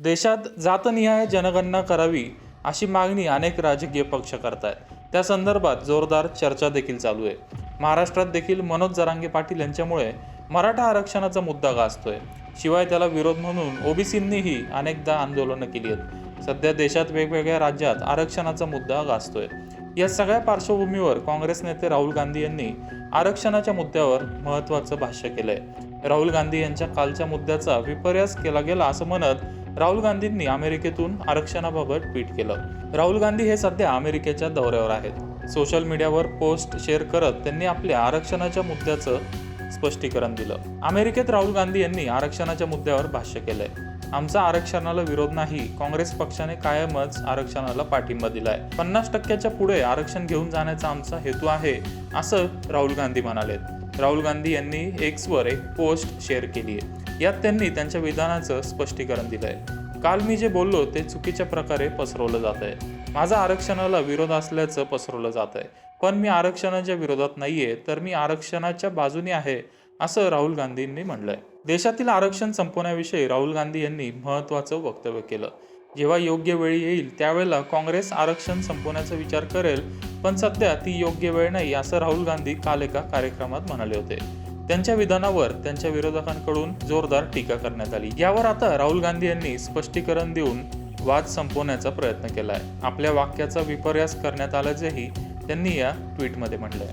देशात जातनिहाय जनगणना करावी अशी मागणी अनेक राजकीय पक्ष करतायत. त्या संदर्भात जोरदार चर्चा देखील चालू आहे. महाराष्ट्रात देखील मनोज जरांगे पाटील यांच्यामुळे मराठा आरक्षणाचा मुद्दा गाजतोय. शिवाय त्याला विरोध म्हणून ओबीसींनीही अनेकदा आंदोलनं केली आहेत. सध्या देशात वेगवेगळ्या राज्यात आरक्षणाचा मुद्दा गाजतोय. या सगळ्या पार्श्वभूमीवर काँग्रेस नेते राहुल गांधी यांनी आरक्षणाच्या मुद्द्यावर महत्त्वाचं भाष्य केलंय. राहुल गांधी यांच्या कालच्या मुद्द्याचा विपर्यास केला गेला असं म्हणत राहुल गांधींनी अमेरिकेतून आरक्षणाबाबत ट्विट केलं. राहुल गांधी हे सध्या अमेरिकेच्या दौऱ्यावर आहेत. सोशल मीडियावर पोस्ट शेअर करत त्यांनी आपल्या आरक्षणाच्या मुद्द्याचं स्पष्टीकरण दिलं. अमेरिकेत राहुल गांधी यांनी आरक्षणाच्या मुद्द्यावर भाष्य केलंय. आमचा आरक्षणाला विरोध नाही काँग्रेस पक्षाने कायमच आरक्षणाला पाठिंबा दिलाय. पन्नास टक्क्याच्या पुढे आरक्षण घेऊन जाण्याचा आमचा हेतू आहे असं राहुल गांधी म्हणालेत. राहुल गांधी यांनी एक्सवर एक पोस्ट शेअर केली आहे. यात त्यांनी त्यांच्या विधानाचं स्पष्टीकरण दिलंय. काल मी जे बोललो ते चुकीच्या प्रकारे पसरवलं जात आहे. माझा आरक्षणाला विरोध असल्याचं पसरवलं जात आहे. पण मी आरक्षणाच्या विरोधात नाहीये तर मी आरक्षणाच्या बाजूने आहे असं राहुल गांधींनी म्हणलंय. देशातील आरक्षण संपवण्याविषयी राहुल गांधी यांनी महत्त्वाचं वक्तव्य केलं. जेव्हा योग्य वेळी येईल त्यावेळेला काँग्रेस आरक्षण संपवण्याचा विचार करेल पण सध्या ती योग्य वेळ नाही असं राहुल गांधी काल एका कार्यक्रमात म्हणाले होते. त्यांच्या विधानावर त्यांच्या विरोधकांकडून जोरदार टीका करण्यात आली. यावर आता राहुल गांधी यांनी स्पष्टीकरण देऊन वाद संपवण्याचा प्रयत्न केलाय. आपल्या वाक्याचा विपर्यास करण्यात आल्याचेही त्यांनी या ट्विटमध्ये म्हटलंय.